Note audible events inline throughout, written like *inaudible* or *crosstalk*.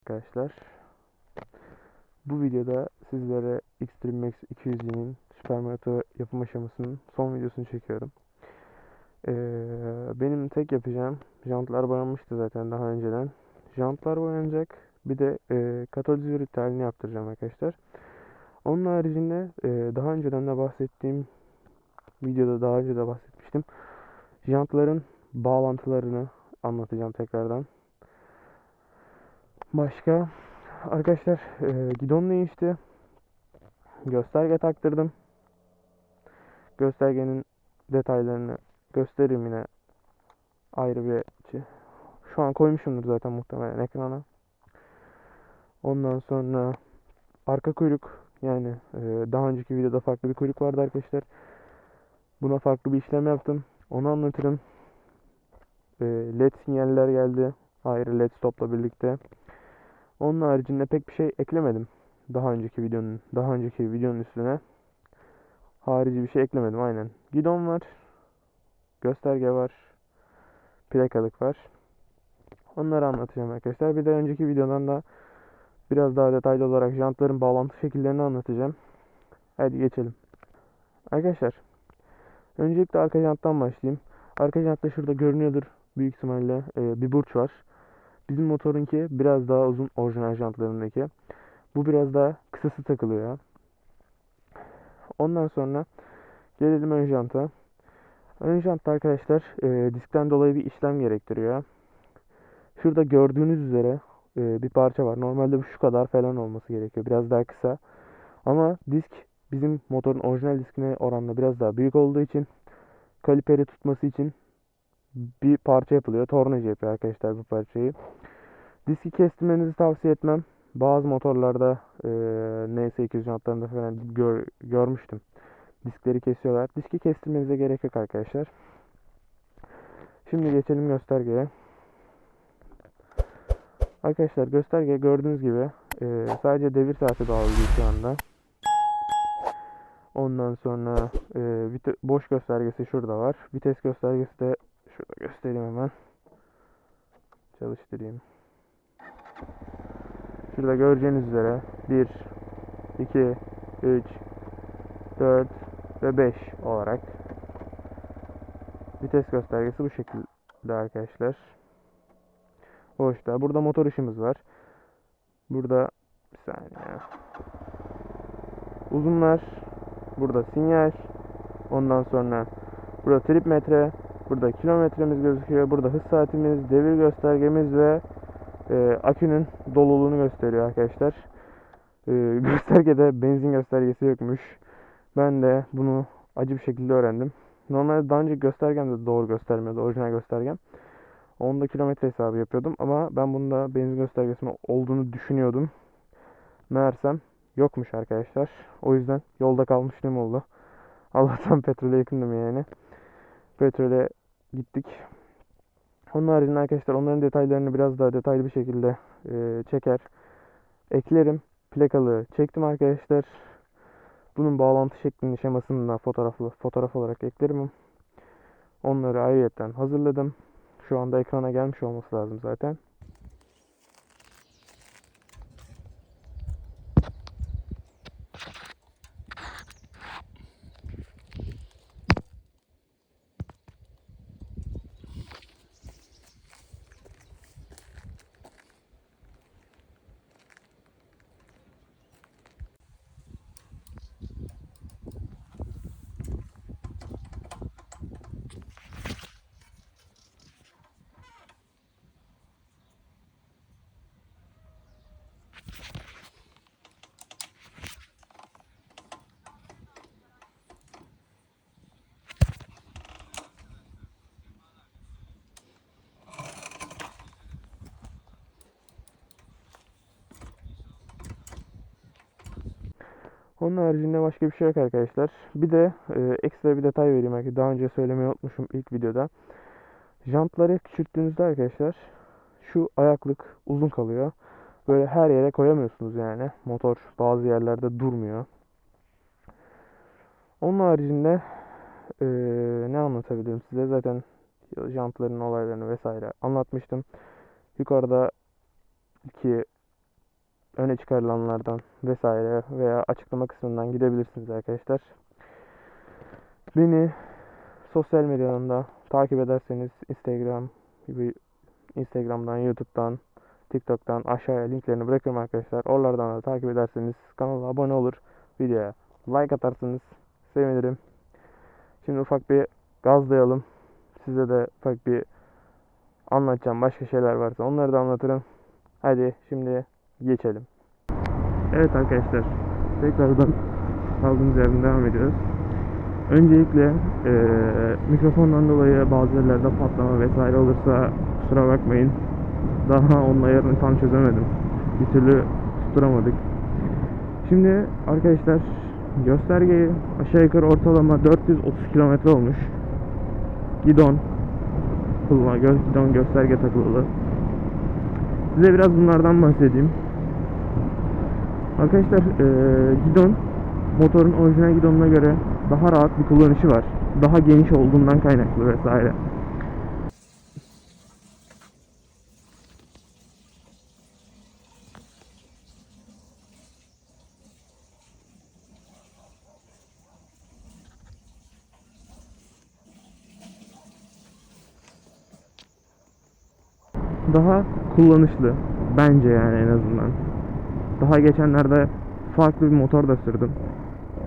arkadaşlar. Bu videoda sizlere Xtreme Max 200'nin Supermoto yapım aşamasının son videosunu çekiyorum. Ee, benim tek yapacağım jantlar boyanmıştı zaten daha önceden. Jantlar boyanacak. Bir de e, katalizör iptalini yaptıracağım arkadaşlar. Onun haricinde e, daha önceden de bahsettiğim videoda daha önce de bahsetmiştim. Jantların bağlantılarını anlatacağım tekrardan. Başka arkadaşlar e, gidon değişti. Gösterge taktırdım. Göstergenin detaylarını göstereyim yine ayrı bir şey. Şu an koymuşumdur zaten muhtemelen ekrana. Ondan sonra arka kuyruk yani e, daha önceki videoda farklı bir kuyruk vardı arkadaşlar. Buna farklı bir işlem yaptım. Onu anlatırım. E, LED sinyaller geldi. Ayrı LED stopla birlikte. Onun haricinde pek bir şey eklemedim. Daha önceki videonun daha önceki videonun üstüne harici bir şey eklemedim aynen. Gidon var. Gösterge var. Plakalık var. Onları anlatacağım arkadaşlar. Bir de önceki videodan da biraz daha detaylı olarak jantların bağlantı şekillerini anlatacağım. Hadi geçelim. Arkadaşlar öncelikle arka janttan başlayayım. Arka jantta şurada görünüyordur büyük ihtimalle e, bir burç var. Bizim motorunki biraz daha uzun orijinal jantlarındaki. Bu biraz daha kısası takılıyor. Ondan sonra gelelim ön janta. Ön jantta arkadaşlar e, diskten dolayı bir işlem gerektiriyor. Şurada gördüğünüz üzere e, bir parça var. Normalde bu şu kadar falan olması gerekiyor. Biraz daha kısa. Ama disk bizim motorun orijinal diskine oranla biraz daha büyük olduğu için kaliperi tutması için bir parça yapılıyor. Tornacı yapıyor arkadaşlar bu parçayı. Diski kestirmenizi tavsiye etmem. Bazı motorlarda e, NS200 jantlarında falan gör, görmüştüm. Diskleri kesiyorlar. Diski kestirmenize gerek yok arkadaşlar. Şimdi geçelim göstergeye. Arkadaşlar gösterge gördüğünüz gibi e, sadece devir saati bağlı şu anda. Ondan sonra e, boş göstergesi şurada var. Vites göstergesi de şurada göstereyim hemen. Çalıştırayım. Şurada göreceğiniz üzere 1, 2, 3, 4 ve 5 olarak vites göstergesi bu şekilde arkadaşlar. Boşta. Burada motor ışığımız var. Burada bir saniye. Uzunlar. Burada sinyal. Ondan sonra burada trip metre. Burada kilometremiz gözüküyor. Burada hız saatimiz, devir göstergemiz ve e, akünün doluluğunu gösteriyor arkadaşlar. E, *laughs* göstergede benzin göstergesi yokmuş. Ben de bunu acı bir şekilde öğrendim. Normalde daha önce göstergem de doğru göstermiyordu. Orijinal göstergem. Onda kilometre hesabı yapıyordum ama ben bunda benzin göstergesinin olduğunu düşünüyordum. Meğersem yokmuş arkadaşlar. O yüzden yolda kalmışlığım oldu. *laughs* Allah'tan petrole yakındım yani. Petrole gittik. Onun haricinde arkadaşlar onların detaylarını biraz daha detaylı bir şekilde e, çeker. Eklerim. Plakalı çektim arkadaşlar. Bunun bağlantı şeklini şemasını da fotoğraflı fotoğraf olarak eklerim. Onları ayrıyetten hazırladım. Şu anda ekrana gelmiş olması lazım zaten. Onun haricinde başka bir şey yok arkadaşlar. Bir de e, ekstra bir detay vereyim. belki Daha önce söylemeyi unutmuşum ilk videoda. Jantları küçülttüğünüzde arkadaşlar şu ayaklık uzun kalıyor. Böyle her yere koyamıyorsunuz yani. Motor bazı yerlerde durmuyor. Onun haricinde e, ne anlatabilirim size? Zaten jantların olaylarını vesaire anlatmıştım. Yukarıda iki öne çıkarılanlardan vesaire veya açıklama kısmından gidebilirsiniz arkadaşlar. Beni sosyal medyadan da takip ederseniz Instagram gibi Instagram'dan, YouTube'dan, TikTok'tan aşağıya linklerini bırakırım arkadaşlar. Oralardan da takip ederseniz kanala abone olur, videoya like atarsınız sevinirim. Şimdi ufak bir gazlayalım. Size de ufak bir anlatacağım başka şeyler varsa onları da anlatırım. Hadi şimdi geçelim. Evet arkadaşlar tekrardan kaldığımız yerden devam ediyoruz. Öncelikle eee, mikrofondan dolayı bazı yerlerde patlama vesaire olursa kusura bakmayın. Daha onun ayarını tam çözemedim. Bir türlü tutturamadık. Şimdi arkadaşlar göstergeyi aşağı yukarı ortalama 430 kilometre olmuş. Gidon kullan, gidon gösterge takılı. Size biraz bunlardan bahsedeyim. Arkadaşlar eee, gidon motorun orijinal gidonuna göre daha rahat bir kullanışı var. Daha geniş olduğundan kaynaklı vesaire. Daha kullanışlı bence yani en azından. Daha geçenlerde farklı bir motor da sürdüm.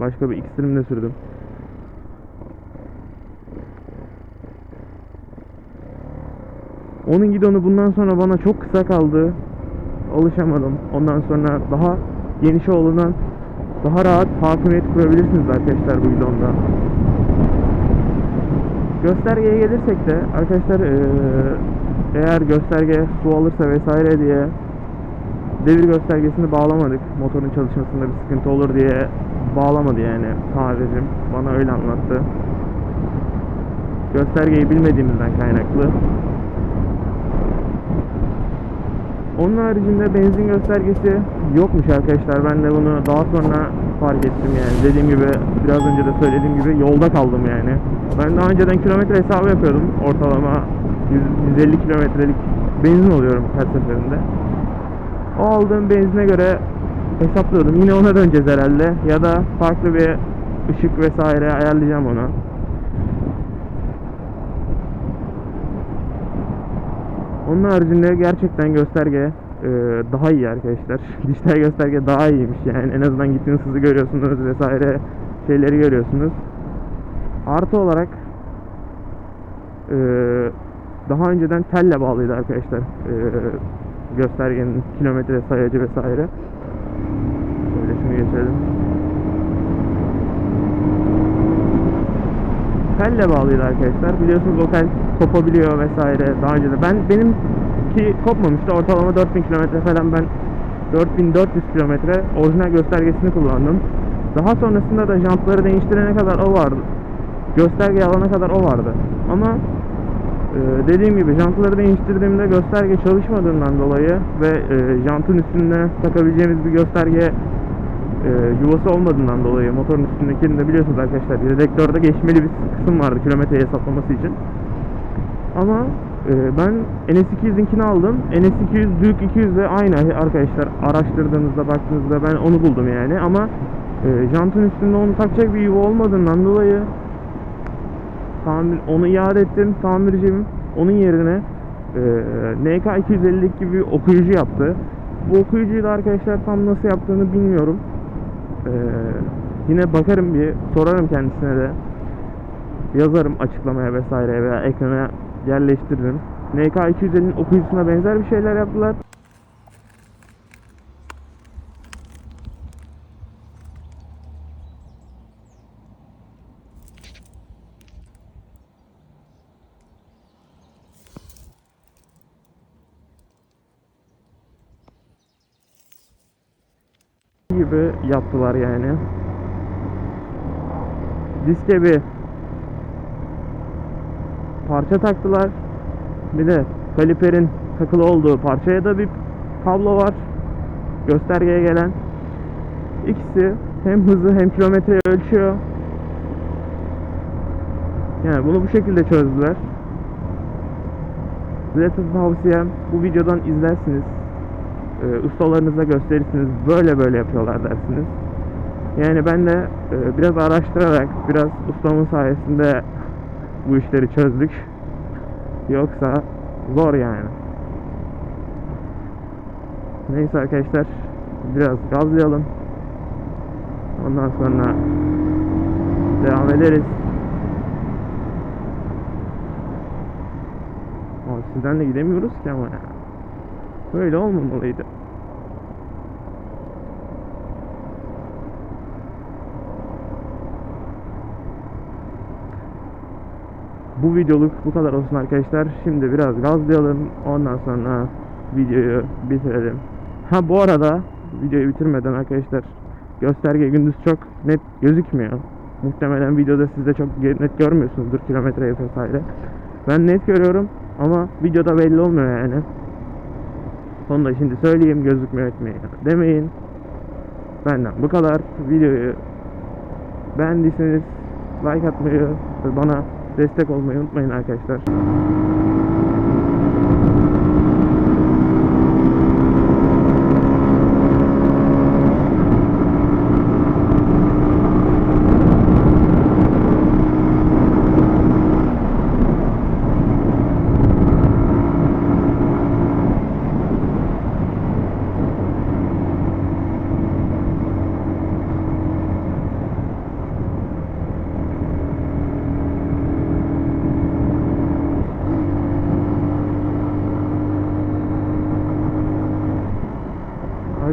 Başka bir Xtreme de sürdüm. Onun gidonu bundan sonra bana çok kısa kaldı. Alışamadım. Ondan sonra daha geniş olduğundan daha rahat hakimiyet kurabilirsiniz arkadaşlar bu gidonda. Göstergeye gelirsek de arkadaşlar eğer gösterge su alırsa vesaire diye devir göstergesini bağlamadık. Motorun çalışmasında bir sıkıntı olur diye bağlamadı yani tamircim. Bana öyle anlattı. Göstergeyi bilmediğimizden kaynaklı. Onun haricinde benzin göstergesi yokmuş arkadaşlar. Ben de bunu daha sonra fark ettim yani. Dediğim gibi biraz önce de söylediğim gibi yolda kaldım yani. Ben daha önceden kilometre hesabı yapıyordum. Ortalama 100 150 kilometrelik benzin oluyorum her seferinde. O aldığım benzine göre hesaplıyordum. Yine ona döneceğiz herhalde. Ya da farklı bir ışık vesaire ayarlayacağım ona. Onun haricinde gerçekten gösterge e, daha iyi arkadaşlar. *laughs* Dijital gösterge daha iyiymiş yani. En azından gittiğiniz hızı görüyorsunuz vesaire şeyleri görüyorsunuz. Artı olarak e, daha önceden telle bağlıydı arkadaşlar. E, göstergenin kilometre sayacı vesaire. Böyle şunu geçelim. Telle bağlıydı arkadaşlar. Biliyorsunuz o tel kopabiliyor vesaire daha önce de. Ben benimki kopmamıştı. Ortalama 4000 kilometre falan ben 4400 kilometre orijinal göstergesini kullandım. Daha sonrasında da jantları değiştirene kadar o vardı. Gösterge alana kadar o vardı. Ama ee, dediğim gibi jantları değiştirdiğimde gösterge çalışmadığından dolayı ve e, jantın üstüne takabileceğimiz bir gösterge e, yuvası olmadığından dolayı motorun üstündekini de biliyorsunuz arkadaşlar dedektörde geçmeli bir kısım vardı kilometre hesaplaması için. Ama e, ben NS200'inkini aldım. NS200 Duke 200 de aynı arkadaşlar araştırdığınızda baktığınızda ben onu buldum yani ama e, jantın üstünde onu takacak bir yuva olmadığından dolayı tamir onu iade ettim tamircim onun yerine e, NK 250 gibi bir okuyucu yaptı. Bu okuyucuyu da arkadaşlar tam nasıl yaptığını bilmiyorum. E, yine bakarım bir sorarım kendisine de. Yazarım açıklamaya vesaire veya ekrana yerleştiririm. NK 250'nin okuyucusuna benzer bir şeyler yaptılar. Gibi yaptılar yani. Diske bir parça taktılar. Bir de kaliperin takılı olduğu parçaya da bir kablo var. Göstergeye gelen. İkisi hem hızı hem kilometreyi ölçüyor. Yani bunu bu şekilde çözdüler. Size tavsiyem bu videodan izlersiniz. E, ustalarınıza gösterirsiniz böyle böyle yapıyorlar dersiniz. Yani ben de e, biraz araştırarak biraz ustamın sayesinde bu işleri çözdük. Yoksa zor yani. Neyse arkadaşlar biraz gazlayalım. Ondan sonra devam ederiz. Abi sizden de gidemiyoruz ki ama ya. Böyle olmamalıydı. Bu videoluk bu kadar olsun arkadaşlar. Şimdi biraz gazlayalım. Ondan sonra videoyu bitirelim. Ha bu arada videoyu bitirmeden arkadaşlar gösterge gündüz çok net gözükmüyor. Muhtemelen videoda siz de çok net görmüyorsunuzdur kilometreyi vesaire. Ben net görüyorum ama videoda belli olmuyor yani. Onu da şimdi söyleyeyim gözükmüyor etmeyin demeyin. Benden bu kadar. Videoyu beğendiyseniz like atmayı ve bana destek olmayı unutmayın arkadaşlar.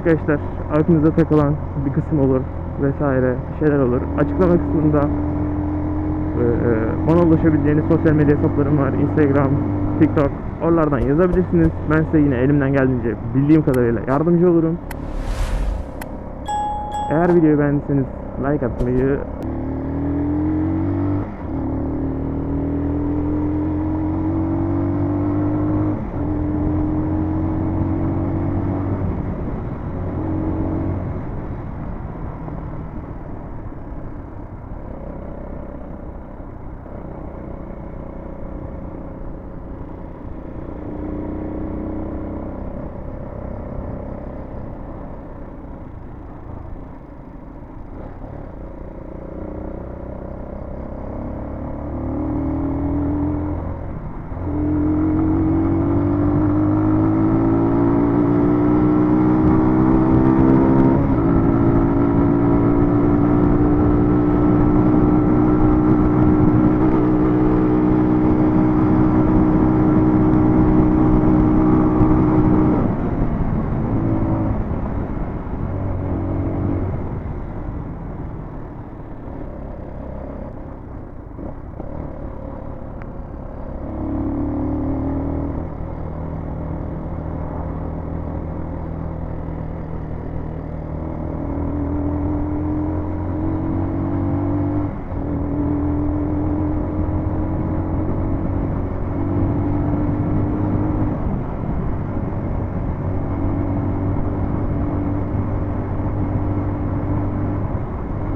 Arkadaşlar aklınıza takılan bir kısım olur vesaire şeyler olur. Açıklama kısmında e, bana ulaşabileceğiniz sosyal medya hesaplarım var. Instagram, TikTok. Oralardan yazabilirsiniz. Ben size yine elimden geldiğince bildiğim kadarıyla yardımcı olurum. Eğer videoyu beğendiyseniz like atmayı